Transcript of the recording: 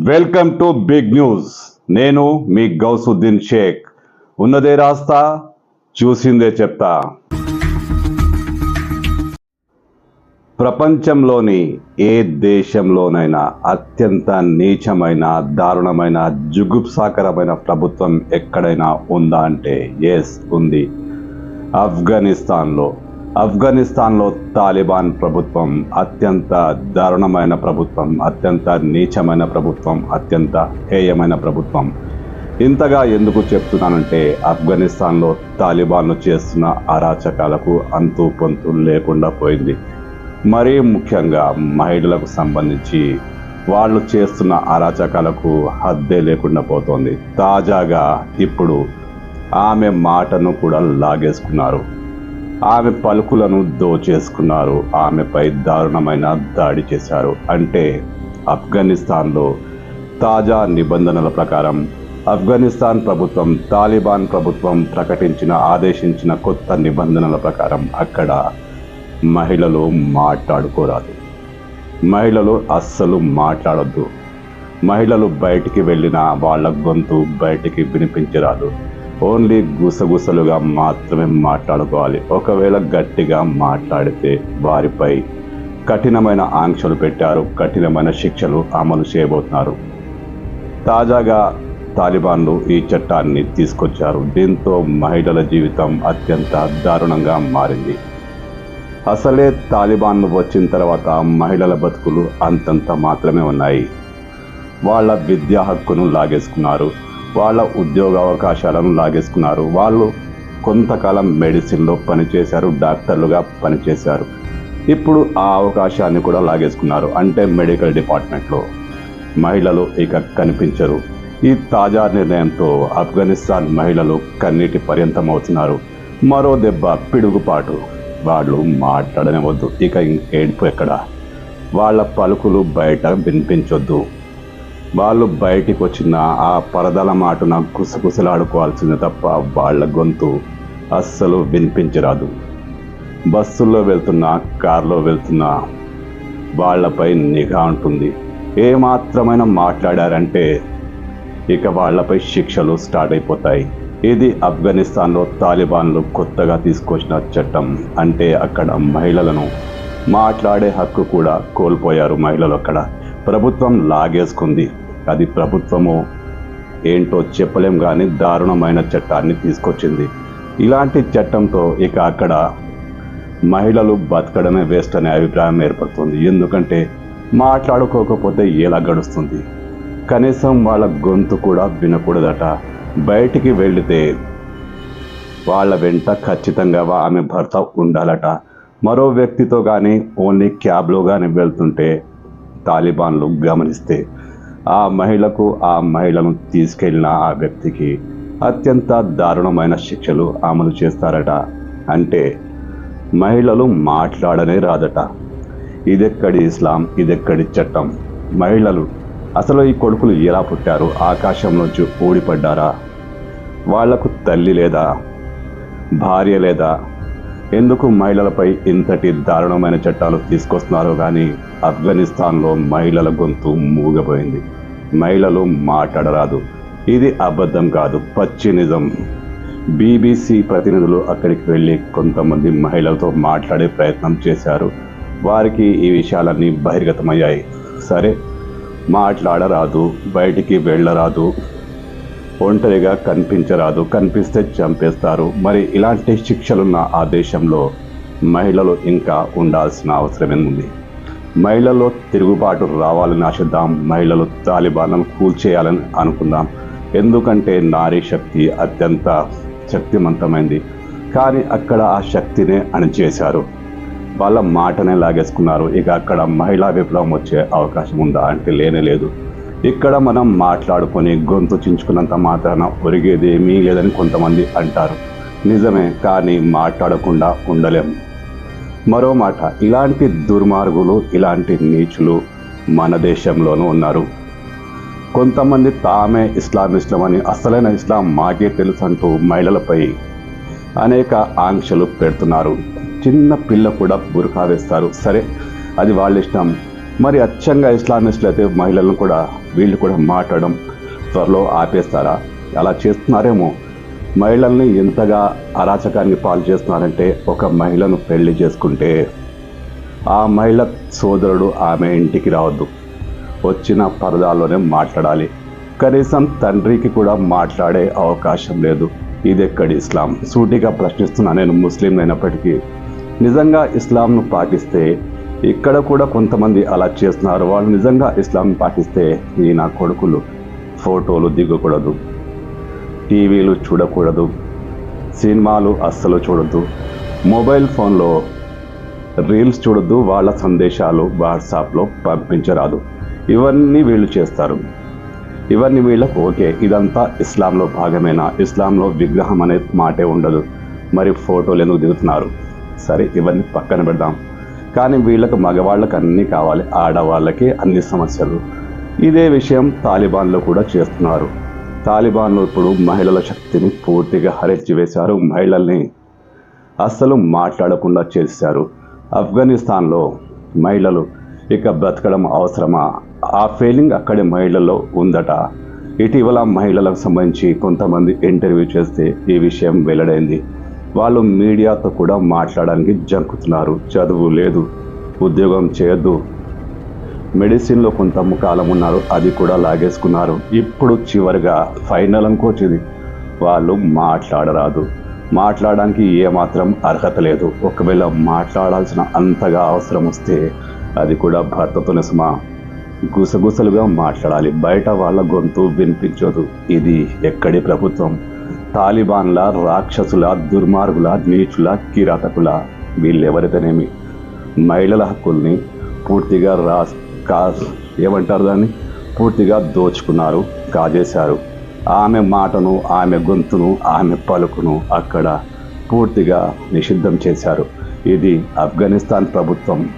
Welcome to big news. నేను మీ గౌసుద్దీన్ షేక్. ఉన్నదే రాస్తా చూసిందే చెప్తా. ప్రపంచంలోని ఏ దేశంలోనైనా అత్యంత నీచమైన దారుణమైన జుగుప్సాకరమైన ప్రభుత్వం ఎక్కడైనా ఉందా అంటే ఎస్ ఉంది. ఆఫ్ఘనిస్తాన్లో. ఆఫ్ఘనిస్తాన్లో తాలిబాన్ ప్రభుత్వం అత్యంత దారుణమైన ప్రభుత్వం అత్యంత నీచమైన ప్రభుత్వం అత్యంత హేయమైన ప్రభుత్వం. ఇంతగా ఎందుకు చెప్తున్నానంటే ఆఫ్ఘనిస్తాన్లో తాలిబాన్లు చేస్తున్న అరాచకాలకు అంతు పొంతు లేకుండా పోయింది. మరీ ముఖ్యంగా మహిళలకు సంబంధించి వాళ్ళు చేస్తున్న అరాచకాలకు హద్దే లేకుండా పోతోంది. తాజాగా ఇప్పుడు ఆమె మాటను కూడా లాగేసుకున్నారు. ఆమె పలుకులను దోచేసుకున్నారు. ఆమెపై దారుణమైన దాడి చేశారు. అంటే ఆఫ్ఘనిస్తాన్లో తాజా నిబంధనల ప్రకారం ఆఫ్ఘనిస్తాన్ ప్రభుత్వం తాలిబాన్ ప్రభుత్వం ప్రకటించిన ఆదేశించిన కొత్త నిబంధనల ప్రకారం అక్కడ మహిళలు మాట్లాడుకోరాదు. మహిళలు అస్సలు మాట్లాడొద్దు. మహిళలు బయటికి వెళ్ళిన వాళ్ళ గొంతు బయటికి వినిపించరాదు. ఓన్లీ గుసగుసలుగా మాత్రమే మాట్లాడుకోవాలి. ఒకవేళ గట్టిగా మాట్లాడితే వారిపై కఠినమైన ఆంక్షలు పెట్టారు కఠినమైన శిక్షలు అమలు చేయబోతున్నారు. తాజాగా తాలిబాన్లు ఈ చట్టాన్ని తీసుకొచ్చారు. దీంతో మహిళల జీవితం అత్యంత దారుణంగా మారింది. అసలే తాలిబాన్లు వచ్చిన తర్వాత మహిళల బతుకులు అంతంత మాత్రమే ఉన్నాయి. వాళ్ళ విద్యా హక్కును లాగేసుకున్నారు. వాళ్ళ ఉద్యోగ అవకాశాలను లాగేసుకున్నారు. వాళ్ళు కొంతకాలం మెడిసిన్లో పనిచేశారు డాక్టర్లుగా పనిచేశారు. ఇప్పుడు ఆ అవకాశాన్ని కూడా లాగేసుకున్నారు. అంటే మెడికల్ డిపార్ట్మెంట్లో మహిళలు ఇక కనిపించరు. ఈ తాజా నిర్ణయంతో ఆఫ్ఘనిస్తాన్ మహిళలు కన్నీటి పర్యంతం అవుతున్నారు మరో దెబ్బ పిడుగుపాటు. వాళ్ళు మాట్లాడనివద్దు ఇక ఏడుపు ఎక్కడ? వాళ్ళ పలుకులు బయట వినిపించొద్దు. వాళ్ళు బయటికి వచ్చిన ఆ పరదల మాటున కుసకుసలాడుకోవాల్సింది తప్ప వాళ్ళ గొంతు అస్సలు వినిపించరాదు. బస్సుల్లో వెళ్తున్నా కారులో వెళ్తున్నా వాళ్ళపై నిఘా ఉంటుంది. ఏమాత్రమైన మాట్లాడారంటే ఇక వాళ్ళపై శిక్షలు స్టార్ట్ అయిపోతాయి. ఇది ఆఫ్ఘనిస్తాన్లో తాలిబాన్లు కొత్తగా తీసుకొచ్చిన చట్టం. అంటే అక్కడ మహిళలను మాట్లాడే హక్కు కూడా కోల్పోయారు మహిళలు అక్కడ. ప్రభుత్వం లాగేసుకుంది. అది ప్రభుత్వము ఏంటో చెప్పలేం కానీ దారుణమైన చట్టాన్ని తీసుకొచ్చింది. ఇలాంటి చట్టంతో ఇక అక్కడ మహిళలు బతకడమే వేస్ట్ అనే అభిప్రాయం ఏర్పడుతుంది. ఎందుకంటే మాట్లాడుకోకపోతే ఎలా గడుస్తుంది? కనీసం వాళ్ళ గొంతు కూడా వినకూడదట. బయటికి వెళితే వాళ్ళ వెంట ఖచ్చితంగా ఆమె భర్త ఉండాలట. మరో వ్యక్తితో కానీ ఓన్లీ క్యాబ్లో కానీ వెళ్తుంటే తాలిబాన్లు గమనిస్తే ఆ మహిళకు ఆ మహిళను తీసుకెళ్ళిన ఆ వ్యక్తికి అత్యంత దారుణమైన శిక్షలు అమలు చేస్తారట. అంటే మహిళలు మాట్లాడనే రాదట. ఇదెక్కడి ఇస్లాం? ఇదెక్కడి చట్టం? మహిళలు అసలు ఈ కొడుకులు ఎలా పుట్టారు? ఆకాశంలోంచి ఊడిపడ్డారా? వాళ్ళకు తల్లి లేదా? భార్య లేదా? ఎందుకు మహిళలపై ఇంతటి దారుణమైన చట్టాలు తీసుకొస్తున్నారో కానీ ఆఫ్ఘనిస్తాన్లో మహిళల గొంతు మూగపోయింది. మహిళలు మాట్లాడరాదు. ఇది అబద్ధం కాదు పచ్చి నిజం. బీబీసీ ప్రతినిధులు అక్కడికి వెళ్ళి కొంతమంది మహిళలతో మాట్లాడే ప్రయత్నం చేశారు. వారికి ఈ విషయాలన్నీ బహిర్గతమయ్యాయి. సరే మాట్లాడరాదు బయటికి వెళ్ళరాదు. ఒంటరిగా కనిపించరాదు కనిపిస్తే చంపేస్తారు. మరి ఇలాంటి శిక్షలున్న ఆ దేశంలో మహిళలు ఇంకా ఉండాల్సిన అవసరం ఉంది మహిళల్లో తిరుగుబాటు రావాలని ఆశిద్దాం మహిళలు తాలిబాన్లను కూల్చేయాలని అనుకుందాం. ఎందుకంటే నారీ శక్తి అత్యంత శక్తివంతమైంది కానీ అక్కడ ఆ శక్తినే అణిచేశారు వాళ్ళ మాటనే లాగేసుకున్నారు. ఇక అక్కడ మహిళా విప్లవం వచ్చే అవకాశం ఉందా అంటే లేనే లేదు. ఇక్కడ మనం మాట్లాడుకొని గొంతు చించుకున్నంత మాత్రాన ఒరిగేదేమీ లేదని కొంతమంది అంటారు. నిజమే కానీ మాట్లాడకుండా ఉండలేం. మరో మాట ఇలాంటి దుర్మార్గులు ఇలాంటి నీచులు మన దేశంలోనూ ఉన్నారు. కొంతమంది తామే ఇస్లామిస్టులం అని అసలైన ఇస్లాం మాకే తెలుసు అంటూ మహిళలపై అనేక ఆంక్షలు పెడుతున్నారు. చిన్న పిల్ల కూడా బురకా వేస్తారు. సరే అది వాళ్ళ ఇష్టం. మరి అచ్చంగా ఇస్లామిస్టులు అయితే మహిళలను కూడా వీళ్ళు కూడా మాట్లాడడం త్వరలో ఆపేస్తారా? అలా చేస్తున్నారేమో. మహిళల్ని ఎంతగా అరాచకానికి పాలు చేస్తున్నారంటే ఒక మహిళను పెళ్ళి చేసుకుంటే ఆ మహిళ సోదరుడు ఆమె ఇంటికి రావద్దు. వచ్చిన పరదాల్లోనే మాట్లాడాలి. కనీసం తండ్రికి కూడా మాట్లాడే అవకాశం లేదు. ఇది ఎక్కడి ఇస్లాం? సూటిగా ప్రశ్నిస్తున్నా నేను ముస్లిం అయినప్పటికీ నిజంగా ఇస్లాంను పాటిస్తే ఇక్కడ కూడా కొంతమంది అలా చేస్తున్నారు. వాళ్ళు నిజంగా ఇస్లాం పాటిస్తే ఈ నా కొడుకులు ఫోటోలు దిగకూడదు టీవీలు చూడకూడదు సినిమాలు అస్సలు చూడొద్దు మొబైల్ ఫోన్లో రీల్స్ చూడొద్దు వాళ్ళ సందేశాలు వాట్సాప్లో పంపించరాదు. ఇవన్నీ వీళ్ళు చేస్తారు. ఇవన్నీ వీళ్ళకు ఓకే. ఇదంతా ఇస్లాంలో భాగమేనా? ఇస్లాంలో విగ్రహం అనే మాటే ఉండదు. మరి ఫోటోలు ఎందుకు దిగుతున్నారు? సరే ఇవన్నీ పక్కన పెడదాం. కానీ వీళ్ళకు మగవాళ్ళకి అన్నీ కావాలి ఆడవాళ్ళకి అన్ని సమస్యలు. ఇదే విషయం తాలిబాన్లో కూడా చేస్తున్నారు. తాలిబాన్లు ఇప్పుడు మహిళల శక్తిని పూర్తిగా హరించివేశారు మహిళల్ని అస్సలు మాట్లాడకుండా చేశారు. ఆఫ్ఘనిస్తాన్లో మహిళలు ఇక బ్రతకడం అవసరమా? ఆ ఫీలింగ్ అక్కడి మహిళల్లో ఉందట. ఇటీవల మహిళలకు సంబంధించి కొంతమంది ఇంటర్వ్యూ చేస్తే ఈ విషయం వెల్లడైంది. వాళ్ళు మీడియాతో కూడా మాట్లాడడానికి జంకుతున్నారు. చదువు లేదు ఉద్యోగం చేయొద్దు. మెడిసిన్లో కొంత కాలం ఉన్నారు అది కూడా లాగేసుకున్నారు. ఇప్పుడు చివరిగా ఫైనల్ అనుకోవచ్చింది వాళ్ళు మాట్లాడరాదు. మాట్లాడడానికి ఏమాత్రం అర్హత లేదు. ఒకవేళ మాట్లాడాల్సిన అంతగా అవసరం వస్తే అది కూడా భర్తతోనే సుమా గుసగుసలుగా మాట్లాడాలి. బయట వాళ్ళ గొంతు వినిపించదు ఇది ఎక్కడి ప్రభుత్వం? తాలిబాన్ల రాక్షసుల దుర్మార్గుల నీచుల కిరాతకుల వీళ్ళెవరితేనేమి? మహిళల హక్కుల్ని పూర్తిగా రా కా ఏమంటారు దాన్ని? పూర్తిగా దోచుకున్నారు కాజేశారు. ఆమె మాటను ఆమె గొంతును ఆమె పలుకును అక్కడ పూర్తిగా నిషిద్ధం చేశారు. ఇది ఆఫ్ఘనిస్తాన్ ప్రభుత్వం